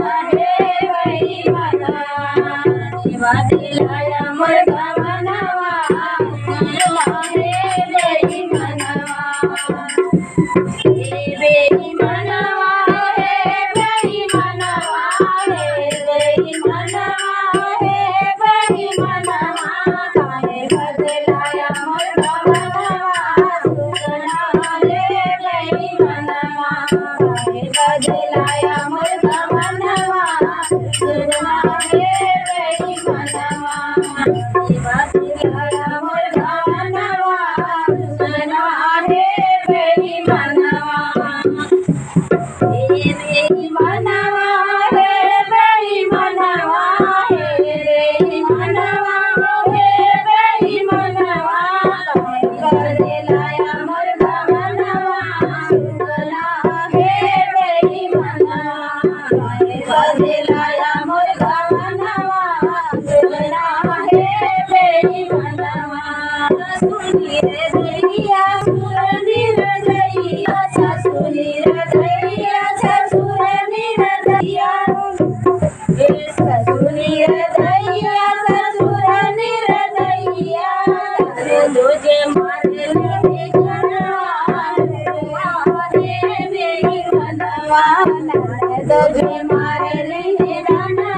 हे vary मला दिवा दिलाया सुनना है मेरी मनवा सुनी रजैया सुनी रजैया ससुरी रजैया ससुरनी रजैया ससुरी रजैया ससुरनी तुझे मार ले तुझे मार ले राना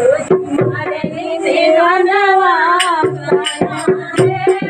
Thank you.